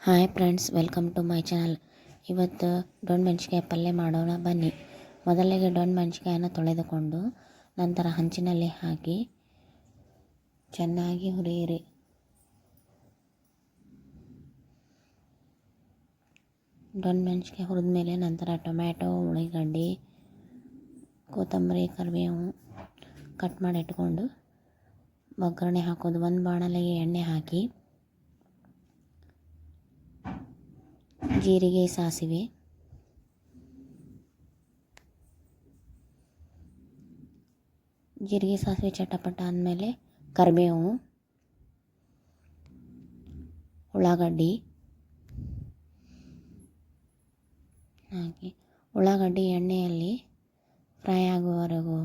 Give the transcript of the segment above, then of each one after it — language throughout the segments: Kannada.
Hi friends, welcome to my channel. ಇವತ್ತು ಡೊಣ್ ಮೆಣಸಿಕಾಯಿ ಪಲ್ಯ ಮಾಡೋಣ, ಬನ್ನಿ. ಮೊದಲಿಗೆ ಡೊಣ್ ಮೆಣಸಿಕಾಯನ್ನು ತೊಳೆದುಕೊಂಡು ನಂತರ ಹಂಚಿನಲ್ಲಿ ಹಾಕಿ ಚೆನ್ನಾಗಿ ಹುರಿಯಿರಿ. ಡೊಣ್ ಮೆಣಸಿಕಾಯಿ ಹುರಿದ ಮೇಲೆ ನಂತರ ಟೊಮ್ಯಾಟೊ ಉಳ್ಳಾಗಡ್ಡಿ ಕೊತ್ತಂಬರಿ, ಕರಿಬೇವು ಕಟ್ ಮಾಡಿ ಇಟ್ಕೊಂಡು ಒಗ್ಗರಣೆ ಹಾಕೋದು. ಒಂದು ಬಾಣಲೆಗೆ ಎಣ್ಣೆ ಹಾಕಿ ಜೀರಿಗೆ ಸಾಸಿವೆ. ಜೀರಿಗೆ ಸಾಸಿವೆ ಚಟಪಟ ಆದಮೇಲೆ ಕರಿಬೇವು, ಉಳ್ಳಾಗಡ್ಡಿ. ಹಾಕಿ ಉಳ್ಳಾಗಡ್ಡಿ ಎಣ್ಣೆಯಲ್ಲಿ ಫ್ರೈ ಆಗುವವರೆಗೂ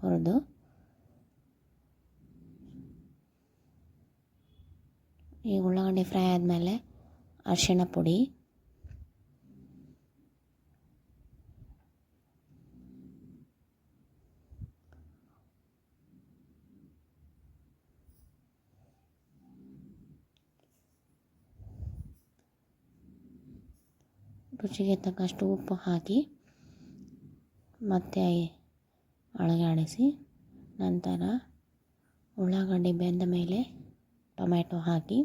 ಹುರಿದು ಈ ಉಳ್ಳಾಗಡ್ಡಿ ಫ್ರೈ ಆದಮೇಲೆ ಅರಿಶಿಣ ಪುಡಿ. ರುಚಿಗೆ ತಕ್ಕಷ್ಟು ಉಪ್ಪು ಹಾಕಿ ಮತ್ತೆ ಅಳಗಾಡಿಸಿ ನಂತರ ಉಳ್ಳಾಗಡ್ಡಿ ಬೆಂದ ಮೇಲೆ ಟೊಮ್ಯಾಟೊ ಹಾಕಿ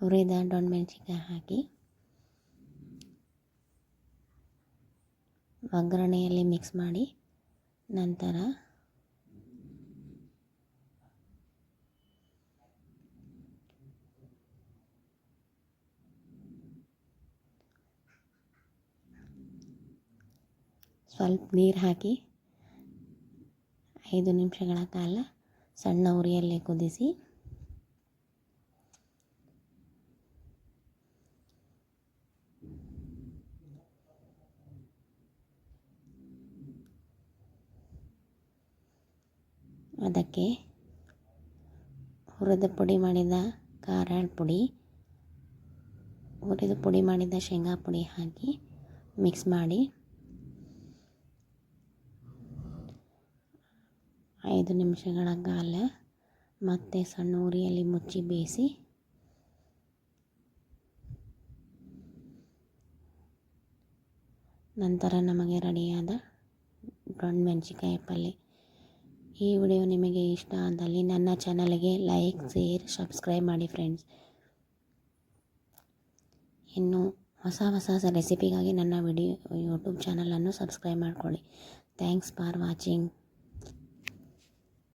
ಹುರಿದ ಡೊಣ್ ಮೆಣಸಿನ್ಕಾಯಿ ಹಾಕಿ ಒಗ್ಗರಣೆಯಲ್ಲಿ ಮಿಕ್ಸ್ ಮಾಡಿ ನಂತರ ಸ್ವಲ್ಪ ನೀರು ಹಾಕಿ ಐದು ನಿಮಿಷಗಳ ಕಾಲ ಸಣ್ಣ ಉರಿಯಲ್ಲಿ ಕುದಿಸಿ ಅದಕ್ಕೆ ಹುರಿದ ಪುಡಿ ಮಾಡಿದ ಖಾರ ಪುಡಿ, ಹುರಿದ ಪುಡಿ ಮಾಡಿದ ಶೇಂಗಾ ಪುಡಿ ಹಾಕಿ ಮಿಕ್ಸ್ ಮಾಡಿ ಐದು ನಿಮಿಷಗಳ ಕಾಲ ಮತ್ತೆ ಸಣ್ಣ ಉರಿಯಲ್ಲಿ ಮುಚ್ಚಿ ಬೇಯಿಸಿ ನಂತರ ನಮಗೆ ರೆಡಿಯಾದ ಡೊಣ್ ಮೆಣಸಿನ್ಕಾಯಿ ಪಲ್ಯ ಈ ವಿಡಿಯೋ ನಿಮಗೆ ಇಷ್ಟ ಆದಲ್ಲಿ ನನ್ನ ಚಾನಲ್ಗೆ ಲೈಕ್, ಶೇರ್, ಸಬ್ಸ್ಕ್ರೈಬ್ ಮಾಡಿ ಫ್ರೆಂಡ್ಸ್. ಇನ್ನು ಹೊಸ ಹೊಸ ರೆಸಿಪಿಗಾಗಿ ನನ್ನ ವಿಡಿಯೋ, ಯೂಟ್ಯೂಬ್ ಚಾನಲನ್ನು ಸಬ್ಸ್ಕ್ರೈಬ್ ಮಾಡಿಕೊಳ್ಳಿ. Thanks for watching.